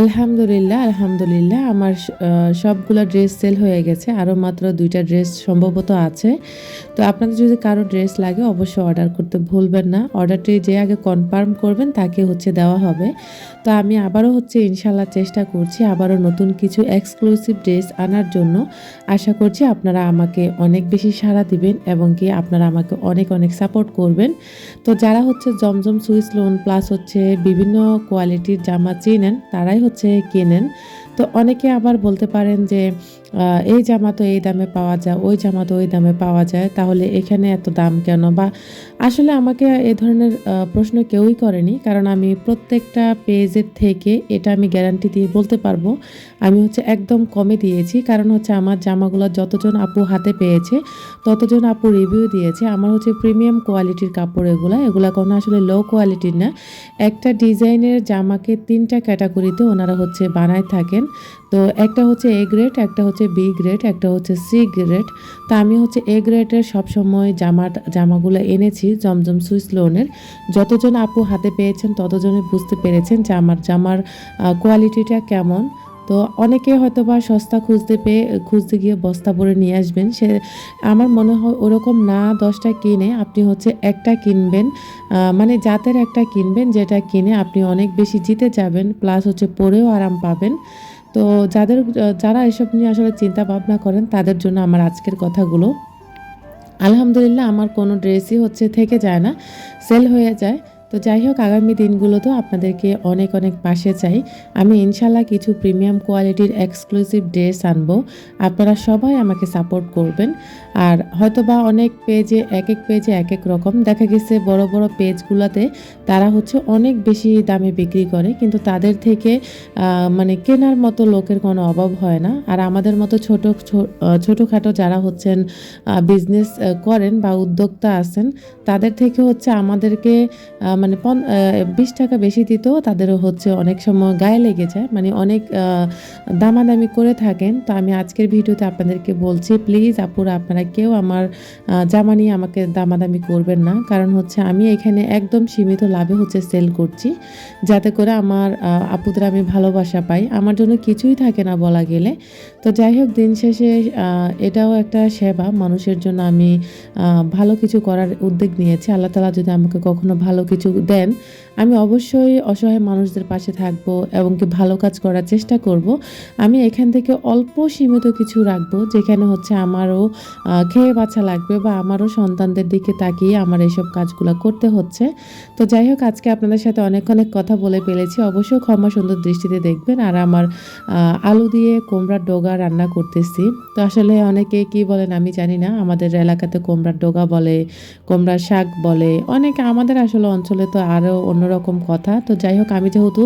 আলহামদুলিল্লাহ আলহামদুলিল্লাহ। আমার সবগুলো ড্রেস সেল হয়ে গেছে। আরও মাত্র দুইটা ড্রেস সম্ভবত আছে। তো আপনাদের যদি কারও ড্রেস লাগে, অবশ্যই অর্ডার করতে ভুলবেন না। অর্ডারটি যে আগে কনফার্ম করবেন, তাকে হচ্ছে দেওয়া হবে। তো আমি আবারও হচ্ছে ইনশাল্লাহ চেষ্টা করছি আবারও নতুন কিছু এক্সক্লুসিভ ড্রেস আনার জন্য। আশা করছি আপনারা আমাকে অনেক বেশি সাড়া দিবেন এবং কি আপনারা আমাকে অনেক অনেক সাপোর্ট করবেন। তো যারা হচ্ছে জমজম সুইস লোন প্লাস হচ্ছে বিভিন্ন কোয়ালিটির জামা চেনেন, তারাই হচ্ছে কেনেন। তো অনেকে আবার বলতে পারেন যে এই জামা তো এই দামে পাওয়া যায়, ওই জামা তো ওই দামে পাওয়া যায়, তাহলে এখানে এত দাম কেন? বা আসলে আমাকে এ ধরনের প্রশ্ন কেউই করেনি, কারণ আমি প্রত্যেকটা পেজের থেকে এটা আমি গ্যারান্টি দিয়ে বলতে পারব, আমি হচ্ছে একদম কমে দিয়েছি, কারণ হচ্ছে আমার জামাগুলো যতজন আপু হাতে পেয়েছে, ততজন আপু রিভিউ দিয়েছে, আমার হচ্ছে প্রিমিয়াম কোয়ালিটির কাপড় এগুলো এগুলো কোনো আসলে লো কোয়ালিটির না। একটা ডিজাইনের জামাকে তিনটা ক্যাটাগরিতে ওনারা হচ্ছে বানায় থাকেন তো একটা হচ্ছে এ গ্রেড একটা হচ্ছে বি গ্রেড একটা হচ্ছে সি গ্রেড তো আমি হচ্ছে এ গ্রেডের সবসময় জামা জামাগুলো এনেছি, জমজম সুইস লোনের। যতজন আপু হাতে পেয়েছেন ততজনে বুঝতে পেরেছেন যে আমার জামার কোয়ালিটিটা কেমন। তো অনেকে হয়তো বা সস্তা খুঁজতে পেয়ে, খুঁজতে গিয়ে বস্তা ভরে নিয়ে আসবেন। সে, আমার মনে হয় ওরকম না দশটা কিনে আপনি হচ্ছে একটা কিনবেন মানে জাতের একটা কিনবেন, যেটা কিনে আপনি অনেক বেশি জিতে যাবেন, প্লাস হচ্ছে পরেও আরাম পাবেন। তো যাদের, যারা এসব নিয়ে আসলে চিন্তা ভাবনা করেন, তাদের জন্য আমার আজকের কথাগুলো। আলহামদুলিল্লাহ, আমার কোনো ড্রেসই হচ্ছে, থেকে যায় না। সেল হয়ে যায়। তো যাই হোক, আগামী দিনগুলোতেও আপনাদেরকে অনেক অনেক পাশে চাই। আমি ইনশাল্লাহ কিছু প্রিমিয়াম কোয়ালিটির এক্সক্লুসিভ ড্রেস আনব। আপনারা সবাই আমাকে সাপোর্ট করবেন। আর হয়তোবা অনেক পেজে এক এক পেজে এক এক রকম। দেখা গেছে বড় বড় পেজগুলোতে তারা হচ্ছে অনেক বেশি দামে বিক্রি করে, কিন্তু তাদের থেকে মানে কেনার মতো লোকের কোনো অভাব হয় না। আর আমাদের মতো ছোটো ছোটোখাটো যারা হচ্ছেন বিজনেস করেন বা উদ্যোক্তা আছেন, তাদের থেকে হচ্ছে আমাদেরকে মানে পন- বিশ টাকা বেশি দিতেও তাদেরও হচ্ছে অনেক সময় গায়ে লেগে যায়। মানে অনেক দামাদামি করে থাকেন। তো আমি আজকের ভিডিওতে আপনাদেরকে বলছি, প্লিজ আপুরা, আপনারা কেউ আমার জামা নিয়ে আমাকে দামাদামি করবেন না। কারণ হচ্ছে আমি এখানে একদম সীমিত লাভে হচ্ছে সেল করছি। যাতে করে আমার আপুদের আমি ভালোবাসা পাই। আমার জন্য কিছুই থাকে না বলা গেলে। তো যাই হোক, দিন শেষে এটাও একটা সেবা। মানুষের জন্য আমি ভালো কিছু করার উদ্যোগ নিয়েছি। আল্লাহ তালা যদি আমাকে কখনো ভালো কিছু দেন আমি অবশ্যই অসহায় মানুষদের পাশে থাকব এবং কি ভালো কাজ করার চেষ্টা করব। আমি এখান থেকে অল্প সীমিত কিছু রাখব, যেখানে হচ্ছে আমারও খেয়ে বাঁচা লাগবে বা আমারও সন্তানদের দিকে তাকিয়ে আমার এইসব কাজগুলো করতে হচ্ছে। তো যাই হোক, আজকে আপনাদের সাথে অনেক অনেক কথা বলে ফেলেছি। অবশ্যই ক্ষমা সুন্দর দৃষ্টিতে দেখবেন আর আমার আলু দিয়ে কুমড়ার ডোগা রান্না করতেছি। তো আসলে অনেকে কি বলেন আমি জানি না, আমাদের এলাকাতে কুমড়ার ডোগা বলে, কুমড়ার শাক বলে, অনেকে আমাদের আসলে অঞ্চলে তো আরও অন্যরকম কথা। তো যাই হোক, আমি যেহেতু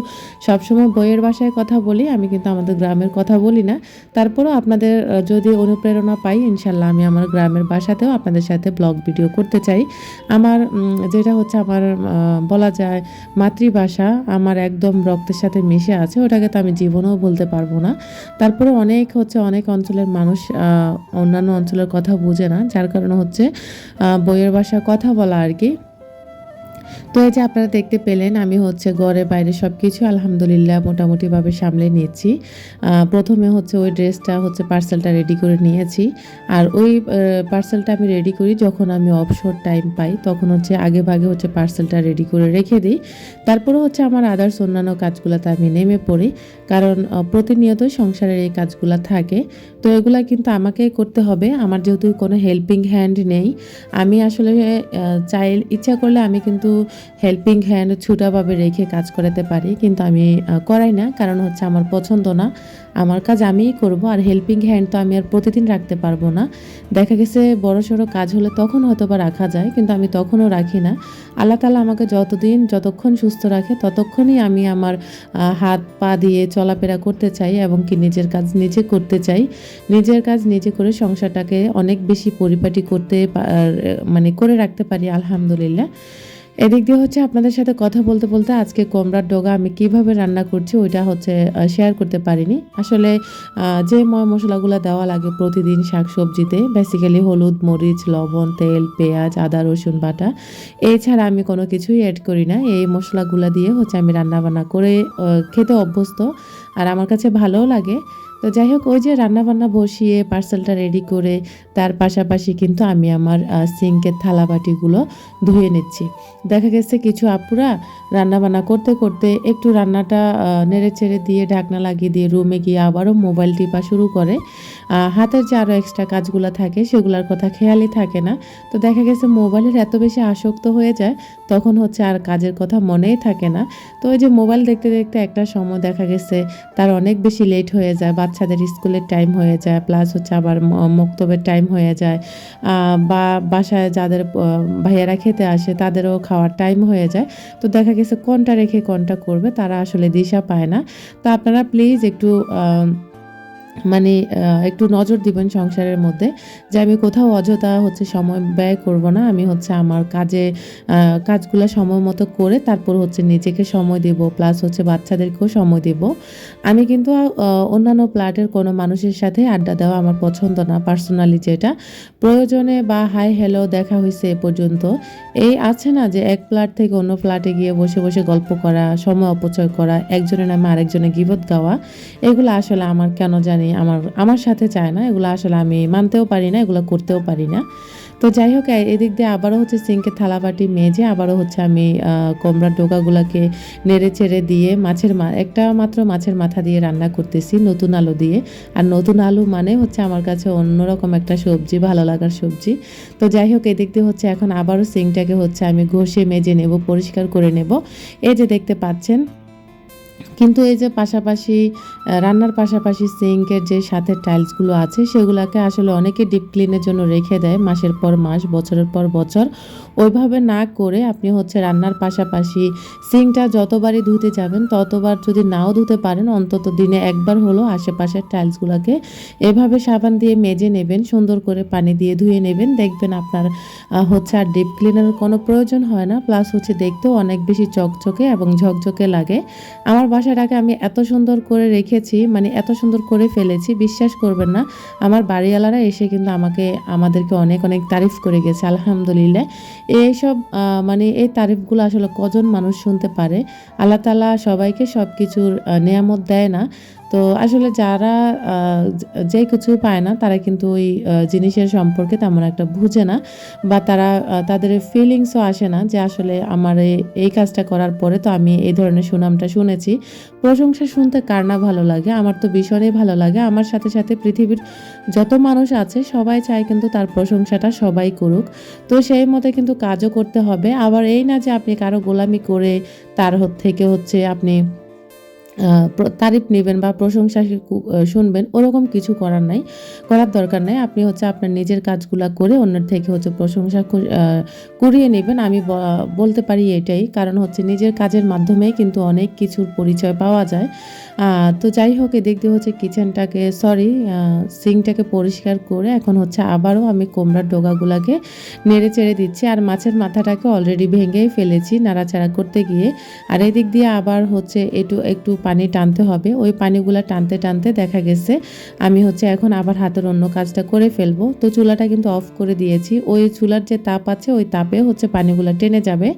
সবসময় বইয়ের বাসায় কথা বলি, আমি কিন্তু আমাদের গ্রামের কথা বলি না। তারপরেও আপনাদের যদি অনুপ্রেরণা পাই, ইনশাল্লাহ আমি আমার গ্রামের বাসাতেও আপনাদের সাথে ব্লগ ভিডিও করতে চাই। আমার যেটা হচ্ছে আমার বলা যায় মাতৃভাষা, আমার একদম রক্তের সাথে মিশে আছে, ওটাকে তো আমি জীবনেও বলতে পারব না। তারপরে অনেক হচ্ছে, অনেক অঞ্চলের মানুষ অন্যান্য অঞ্চলের কথা বুঝে না, যার কারণে হচ্ছে বইয়ের ভাষা কথা বলা আর কি। তো এই যে আপনারা দেখতে পেলেন আমি হচ্ছে ঘরে বাইরে সব কিছু আলহামদুলিল্লাহ মোটামুটিভাবে সামলে নিয়েছি। প্রথমে হচ্ছে ওই ড্রেসটা হচ্ছে পার্সেলটা রেডি করে নিয়েছি। আর ওই পার্সেলটা আমি রেডি করি যখন আমি অবসর টাইম পাই তখন হচ্ছে আগে ভাগে হচ্ছে পার্সেলটা রেডি করে রেখে দিই। তারপরে হচ্ছে আমার আদার্স অন্যান্য কাজগুলোতে আমি নেমে পড়ি। কারণ আহ, প্রতিনিয়তই সংসারের এই কাজগুলো থাকে। তো এগুলা কিন্তু আমাকেই করতে হবে। আমার যেহেতু কোনো হেল্পিং হ্যান্ড নেই আমি আসলে চাই ইচ্ছা করলে আমি কিন্তু হেল্পিং হ্যান্ড ছুটাভাবে রেখে কাজ করাতে পারি, কিন্তু আমি করাই না, কারণ হচ্ছে আমার পছন্দ না। আমার কাজ আমিই করব, আর হেল্পিং হ্যান্ড তো আমি আর প্রতিদিন রাখতে পারব না। দেখা গেছে বড় সড়ো কাজ হলে তখন হয়তো বা রাখা যায়, কিন্তু আমি তখনও রাখি না। আল্লাহ তালা আমাকে যতদিন, যতক্ষণ সুস্থ রাখে, ততক্ষণই আমি আমার হাত পা দিয়ে চলাফেরা করতে চাই এবং কি নিজের কাজ নিজে করতে চাই। নিজের কাজ নিজে করে সংসারটাকে অনেক বেশি পরিপাটি করতে মানে করে রাখতে পারি, আলহামদুলিল্লাহ। এদিক দিয়ে হচ্ছে আপনাদের সাথে কথা বলতে বলতে আজকে কোমরার ডোগা আমি কীভাবে রান্না করছি ওইটা হচ্ছে শেয়ার করতে পারিনি। আসলে যে ময় মশলাগুলো দেওয়া লাগে প্রতিদিন শাক সবজিতে বেসিক্যালি হলুদ, মরিচ, লবণ, তেল, পেঁয়াজ, আদা, রসুন, বাটা, এছাড়া আমি কোনো কিছুই অ্যাড করি না। এই মশলাগুলো দিয়ে হচ্ছে আমি রান্না বান্না করে খেতে অভ্যস্ত। আর আমার কাছে ভালোও লাগে। তো যাই হোক, ওই যে রান্নাবান্না বসিয়ে পার্সেলটা রেডি করে, তার পাশাপাশি কিন্তু আমি আমার সিঙ্কের থালা বাটিগুলো ধুয়ে নিচ্ছি। দেখা গেছে কিছু আপুরা রান্নাবান্না করতে করতে একটু রান্নাটা নেড়ে চেড়ে দিয়ে ঢাকনা লাগিয়ে দিয়ে রুমে গিয়ে আবারও মোবাইল টিপা শুরু করে। হাতের যে আরও এক্সট্রা কাজগুলো থাকে, সেগুলোর কথা খেয়ালই থাকে না। তো দেখা গেছে মোবাইলের এত বেশি আসক্ত হয়ে যায়, তখন হচ্ছে আর কাজের কথা মনেই থাকে না। তো ওই যে মোবাইল দেখতে দেখতে একটা সময় দেখা গেছে, তার অনেক বেশি লেট হয়ে যায় বাচ্চাদের স্কুলের টাইম হয়ে যায় প্লাস হচ্ছে আবার মক্তবের টাইম হয়ে যায়। বা বাসায় যাদের ভাইয়ারা খেতে আসে তাদেরও খাওয়ার টাইম হয়ে যায়। তো দেখা গেছে কোনটা রেখে কোনটা করবে তারা আসলে দিশা পায় না। তো আপনারা প্লিজ একটু মানে একটু নজর দিবেন সংসারের মধ্যে যে আমি কোথাও অযথা হচ্ছে সময় ব্যয় করব না। আমি হচ্ছে আমার কাজে কাজগুলো সময় মতো করে তারপর হচ্ছে নিজেকে সময় দেব প্লাস হচ্ছে বাচ্চাদেরকেও সময় দেব। আমি কিন্তু অন্যান্য প্লাটের কোনো মানুষের সাথে আড্ডা দেওয়া আমার পছন্দ না পার্সোনালি যেটা। প্রয়োজনে বা, হাই, হ্যালো, দেখা হয়েছে এ পর্যন্ত। এই আছে না যে, এক ফ্ল্যাট থেকে অন্য ফ্ল্যাটে গিয়ে বসে বসে গল্প করা, সময় অপচয় করা, একজনের নামে আরেকজনের গিবত গাওয়া, এগুলো আসলে আমার কেন জানি আমার আমার সাথে চায় না। এগুলো আসলে আমি মানতেও পারি না, এগুলো করতেও পারি না। তো যাই হোক এদিক দিয়ে আবারও হচ্ছে সিঙ্কের থালাবাটি মেজে আবারও হচ্ছে আমি কোমড়ার ডোকাগুলোকে নেড়ে চেড়ে দিয়ে মাছের মা একটা মাত্র মাছের মাথা দিয়ে রান্না করতেছি নতুন আলু দিয়ে। আর নতুন আলু মানে হচ্ছে আমার কাছে অন্যরকম একটা সবজি, ভালো লাগার সবজি। তো যাই হোক, এদিক দিয়ে হচ্ছে এখন আবারও সিঙ্কটাকে হচ্ছে আমি ঘষে মেজে নেব, পরিষ্কার করে নেব। এই যে দেখতে পাচ্ছেন কিন্তু এই যে পাশাপাশি রান্নার পাশাপাশি সিঙ্কের যে সাথে টাইলসগুলো আছে, সেগুলোকে আসলে অনেকে ডিপ ক্লিনের জন্য রেখে দেয় মাসের পর মাস, বছরের পর বছর। ওইভাবে না করে আপনি হচ্ছে রান্নার পাশাপাশি সিঙ্কটা যতবারই ধুতে যাবেন, ততবার যদি নাও ধুতে পারেন, অন্তত দিনে একবার হলো আশেপাশের টাইলসগুলোকে এভাবে সাবান দিয়ে মেজে নেবেন, সুন্দর করে পানি দিয়ে ধুয়ে নেবেন। দেখবেন আপনার হচ্ছে আর ডিপ ক্লিনারের কোনো প্রয়োজন হয় না। প্লাস হচ্ছে দেখতেও অনেক বেশি চকচকে এবং ঝকঝকে লাগে। আমার বাসাটাকে আমি এত সুন্দর করে রেখেছি মানে এত সুন্দর করে ফেলেছি, বিশ্বাস করবেন না। আমার বাড়িওয়ালারা এসে কিন্তু আমাকে, আমাদেরকে অনেক অনেক তারিফ করে গেছে, আলহামদুলিল্লাহ। এইসব মানে এই তারিফগুলো আসলে কজন মানুষ শুনতে পারে? আল্লাহ তালা সবাইকে সব কিছুর নেয়ামত দেয় না। তো আসলে যারা যে কিছু পায় না, তারা কিন্তু ওই জিনিসের সম্পর্কে তেমন একটা বুঝে না বা তারা তাদের ফিলিংসও আসে না যে আসলে আমার এই- কাজটা করার পরে তো আমি এই ধরনের সুনামটা শুনেছি। প্রশংসা শুনতে কার না ভালো লাগে? আমার তো ভীষণই ভালো লাগে। আমার সাথে সাথে পৃথিবীর যত মানুষ আছে, সবাই চায় কিন্তু তার প্রশংসাটা সবাই করুক। তো সেই মতে কিন্তু কাজও করতে হবে। আবার এই না যে আপনি কারও গোলামি করে তার থেকে হচ্ছে আপনি তারিফ নেবেন বা প্রশংসা শুনবেন, ওরকম কিছু করার নাই। করার দরকার নাই। আপনি হচ্ছে আপনার নিজের কাজগুলা করে অন্যের থেকে হচ্ছে প্রশংসা কর- করিয়ে নেবেন। আমি বলতে পারি এটাই। কারণ হচ্ছে নিজের কাজের মাধ্যমেই কিন্তু অনেক কিছুর পরিচয় পাওয়া যায়। তো যাই হোক, এদিক দিয়ে হচ্ছে কিচেনটাকে সরি সিঙ্কটাকে পরিষ্কার করে এখন হচ্ছে আবারও আমি কোমড়ার ডোগাগুলাকে নেড়ে চেড়ে দিচ্ছি আর মাছের মাথাটাকে অলরেডি ভেঙেই ফেলেছি নাড়াচাড়া করতে গিয়ে। আর এদিক দিয়ে আবার হচ্ছে একটু একটু পানি টানতে হবে। ওই পানিগুলো টানতে টানতে দেখা গেছে আমি হচ্ছে এখন আবার হাতের অন্য কাজটা করে ফেলব। তো চুলাটা কিন্তু অফ করে দিয়েছি। ওই চুলার যে তাপ আছে, ওই তাপে হচ্ছে পানিগুলো টেনে যাবে।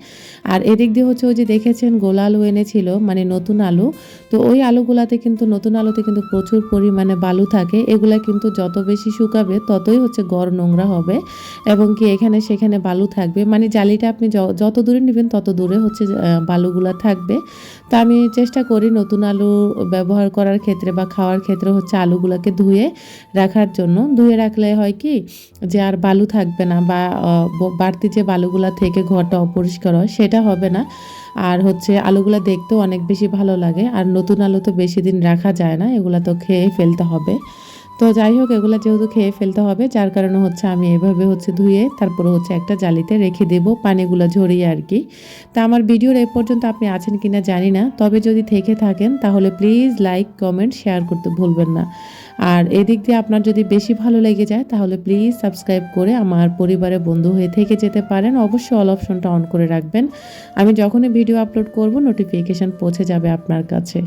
আর এদিক দিয়ে হচ্ছে ওই যে দেখেছেন গোলা আলু এনেছিল মানে নতুন আলু। তো ওই আলুগুলাতে কিন্তু, নতুন আলুতে কিন্তু প্রচুর পরিমাণে বালু থাকে। এগুলা কিন্তু যত বেশি শুকাবে, ততই হচ্ছে গড় নোংরা হবে এবং কি এখানে সেখানে বালু থাকবে। মানে জালিটা আপনি যত দূরে নেবেন, তত দূরে হচ্ছে বালুগুলা থাকবে। তো আমি চেষ্টা করি নতুন আলু ব্যবহার করার ক্ষেত্রে বা খাওয়ার ক্ষেত্রে হচ্ছে আলুগুলোকে ধুয়ে রাখার জন্য। ধুয়ে রাখলে হয় কি যে আর বালু থাকবে না বা, বাড়তি যে বালুগুলা থেকে ঘরটা অপরিষ্কার হয়, সেটা হবে না। আর হচ্ছে আলুগুলো দেখতেও অনেক বেশি ভালো লাগে। আর নতুন আলু তো বেশি দিন রাখা যায় না, এগুলো তো খেয়ে ফেলতে হবে। তো যাই হোক, এগুলো যেহেতু খেয়ে ফেলতে হবে, যার কারণে হচ্ছে আমি এভাবে হচ্ছে ধুয়ে তারপরে হচ্ছে একটা জালিতে রেখে দেব পানিগুলো ঝরিয়ে আর কি। তা আমার ভিডিওর এ পর্যন্ত আপনি আছেন কিনা জানি না, তবে যদি থেকে থাকেন তাহলে প্লিজ লাইক, কমেন্ট, শেয়ার করতে ভুলবেন না। আর এদিক দিয়ে আপনার যদি বেশি ভালো লেগে যায়, তাহলে প্লিজ সাবস্ক্রাইব করে আমার পরিবারের বন্ধু হয়ে থেকে যেতে পারেন। অবশ্যই অল অপশনটা অন করে রাখবেন। আমি যখনই ভিডিও আপলোড করব নোটিফিকেশান পৌঁছে যাবে আপনার কাছে।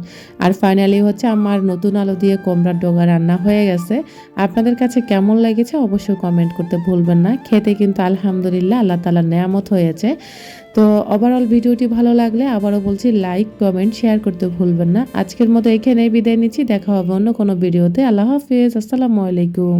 আর ফাইনালি হচ্ছে আমার নতুন আলো দিয়ে কোমরার ডোগা রান্না হয়ে গেছে। আপনাদের কাছে কেমন লেগেছে অবশ্যই কমেন্ট করতে ভুলবেন না। খেতে কিন্তু আলহামদুলিল্লাহ, আল্লাহ তালার নেয়ামত হয়েছে। তো ওভারঅল ভিডিওটি ভালো লাগলে আবারও বলছি লাইক কমেন্ট শেয়ার করতে ভুলবেন না। আজকের মতো এখানেই বিদায় নিচ্ছি। দেখা হবে অন্য কোনো ভিডিওতে। আল্লাহ হাফিজ। আসসালামু আলাইকুম।